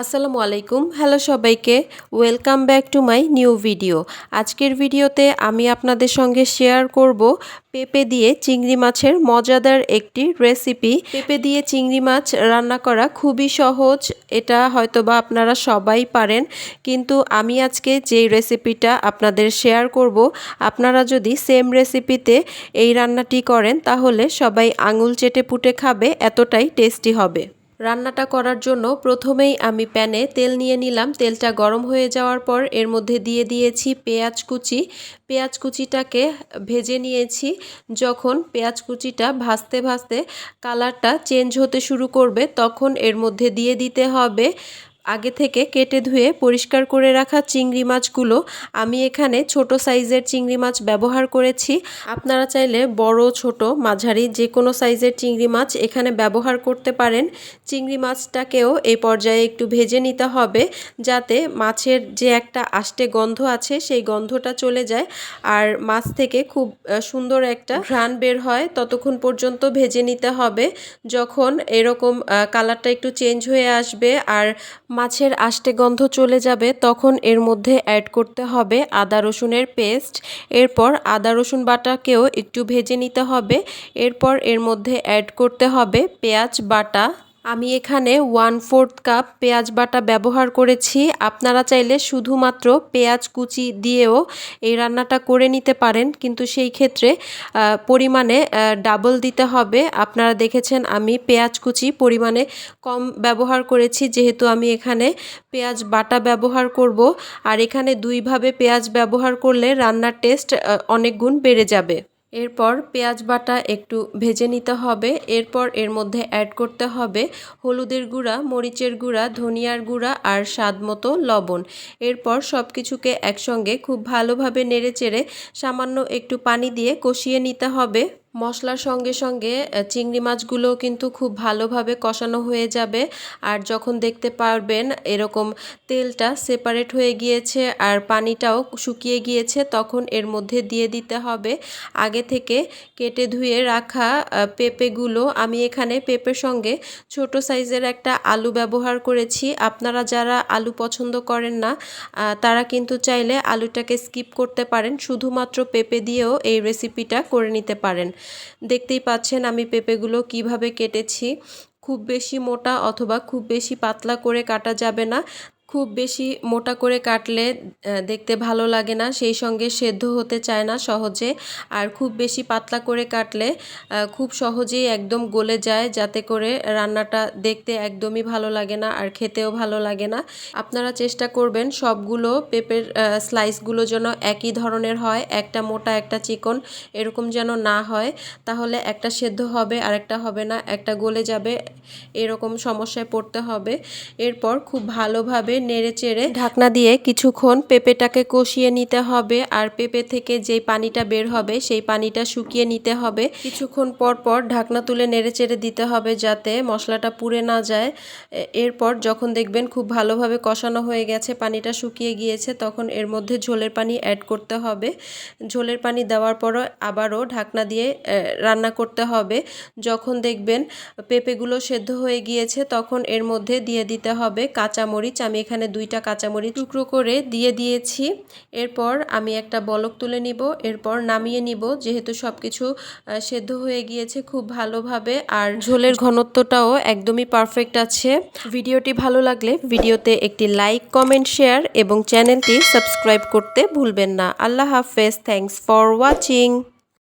আসসালামু আলাইকুম। হ্যালো সবাইকে। Welcome back to my new video আজকের ভিডিওতে আমি আপনাদের সঙ্গে শেয়ার করব পেঁপে দিয়ে চিংড়ি মাছের মজাদার একটি রেসিপি পেঁপে দিয়ে চিংড়ি মাছ রান্না করা খুবই সহজ, এটা হয়তোবা আপনারা সবাই পারেন। কিন্তু আমি আজকে যেই রেসিপিটা আপনাদের শেয়ার করব, আপনারা যদি সেম রেসিপিতে এই রান্নাটি করেন, তাহলে সবাই আঙুল চেটে পুটে খাবে, এতটাই টেস্টি হবে। রান্নাটা করার জন্য প্রথমেই আমি প্যানে তেল নিয়ে নিলাম। তেলটা গরম হয়ে যাওয়ার পর এর মধ্যে দিয়ে দিয়েছি পেঁয়াজ কুচি। পেঁয়াজ কুচিটাকে ভেজে নিয়েছি। যখন পেঁয়াজ কুচিটা ভাজতে ভাজতে কালারটা চেঞ্জ হতে শুরু করবে, তখন এর মধ্যে দিয়ে দিতে হবে আগে থেকে কেটে ধুয়ে পরিষ্কার করে রাখা চিংড়ি মাছগুলো আমি এখানে ছোট সাইজের চিংড়ি মাছ ব্যবহার করেছি। আপনারা চাইলে বড়, ছোট, মাঝারি যে কোনো সাইজের চিংড়ি মাছ এখানে ব্যবহার করতে পারেন। চিংড়ি মাছটাকেও এই পর্যায়ে একটু ভেজে নিতে হবে যাতে মাছের যে একটা আষ্টে গন্ধ আছে সেই গন্ধটা চলে যায় আর মাছ থেকে খুব সুন্দর একটা ঘ্রাণ বের হয় ততক্ষণ পর্যন্ত ভেজে নিতে হবে। যখন এরকম কালারটা একটু চেঞ্জ হয়ে আসবে আর মাছের আষ্টে গন্ধ চলে যাবে, তখন এর মধ্যে অ্যাড করতে হবে আদা রসুনের পেস্ট এরপর আদা রসুন বাটাকেও একটু ভেজে নিতে হবে, এরপর এর মধ্যে অ্যাড করতে হবে পেঁয়াজ বাটা আমি এখানে ওয়ান ফোর্থ কাপ পেঁয়াজ বাটা ব্যবহার করেছি। আপনারা চাইলে শুধুমাত্র পেঁয়াজ কুচি দিয়েও এই রান্নাটা করে নিতে পারেন। কিন্তু সেই ক্ষেত্রে পরিমাণে ডাবল দিতে হবে। আপনারা দেখেছেন আমি পেঁয়াজ কুচি পরিমাণে কম ব্যবহার করেছি। যেহেতু আমি এখানে পেঁয়াজ বাটা ব্যবহার করব। আর এখানে দুইভাবে পেঁয়াজ ব্যবহার করলে রান্নার টেস্ট অনেক গুণ বেড়ে যাবে। এরপর পেঁয়াজ বাটা একটু ভেজে নিতে হবে। এরপর এর মধ্যে অ্যাড করতে হবে হলুদের গুঁড়া, মরিচের গুঁড়া, ধনিয়ার গুঁড়া আর স্বাদ মতো লবণ। এরপর সব কিছুকে একসঙ্গে খুব ভালোভাবে নেড়েচেড়ে সামান্য একটু পানি দিয়ে কষিয়ে নিতে হবে। মশলার সঙ্গে সঙ্গে চিংড়ি মাছগুলোও কিন্তু খুব ভালোভাবে কষানো হয়ে যাবে। আর যখন দেখতে পারবেন এরকম তেলটা সেপারেট হয়ে গিয়েছে আর পানিটাও শুকিয়ে গিয়েছে, তখন এর মধ্যে দিয়ে দিতে হবে। আগে থেকে কেটে ধুয়ে রাখা পেঁপেগুলো আমি এখানে পেঁপের সঙ্গে ছোট সাইজের একটা আলু ব্যবহার করেছি। আপনারা যারা আলু পছন্দ করেন না তারা কিন্তু চাইলে আলুটাকে স্কিপ করতে পারেন। শুধুমাত্র পেঁপে দিয়েও এই রেসিপিটা করে নিতে পারেন। দেখতেই পাচ্ছেন আমি পেঁপেগুলো কীভাবে কেটেছি। খুব বেশি মোটা অথবা খুব বেশি পাতলা করে কাটা যাবে না। খুব বেশি মোটা করে কাটলে দেখতে ভালো লাগে না। সেই সঙ্গে সেদ্ধ হতে চায় না সহজে। আর খুব বেশি পাতলা করে কাটলে খুব সহজেই একদম গলে যায়, যাতে করে রান্নাটা দেখতে একদমই ভালো লাগে না আর খেতেও ভালো লাগে না। আপনারা চেষ্টা করবেন সবগুলো পেঁপের স্লাইসগুলো যেন একই ধরনের হয়, একটা মোটা, একটা চিকন, এরকম যেন না হয়। তাহলে একটা সেদ্ধ হবে আর একটা হবে না, একটা গলে যাবে, এরকম সমস্যায় পড়তে হবে। এরপর খুব ভালোভাবে নেড়ে চেড়ে ঢাকনা দিয়ে কিছুক্ষণ পেঁপেটাকে কষিয়ে নিতে হবে আর পেঁপে থেকে যেই পানিটা বের হবে সেই পানিটা শুকিয়ে নিতে হবে। কিছুক্ষণ পর পর ঢাকনা তুলে নেড়ে চেড়ে দিতে হবে যাতে মশলাটা পুড়ে না যায়। এরপর যখন দেখবেন খুব ভালোভাবে কষানো হয়ে গেছে, পানিটা শুকিয়ে গিয়েছে, তখন এর মধ্যে ঝোলের পানি অ্যাড করতে হবে। ঝোলের পানি দেওয়ার পরও আবারও ঢাকনা দিয়ে রান্না করতে হবে। যখন দেখবেন পেঁপেগুলো সেদ্ধ হয়ে গিয়েছে, তখন এর মধ্যে দিয়ে দিতে হবে কাঁচামরিচ। আমি এখানে দুইটা কাঁচামরিচ টুকরো করে দিয়ে দিয়েছি। এরপর আমি একটা বলক তুলে নিব, এরপর নামিয়ে নিব। যেহেতু সব কিছু সেদ্ধ হয়ে গিয়েছে খুব ভালোভাবে আর ঝোলের ঘনত্বটাও একদমই পারফেক্ট আছে। ভিডিওটি ভালো লাগলে ভিডিওতে একটি লাইক কমেন্ট শেয়ার এবং চ্যানেলটি সাবস্ক্রাইব করতে ভুলবেন না। আল্লাহ হাফেজ থ্যাংকস ফর ওয়াচিং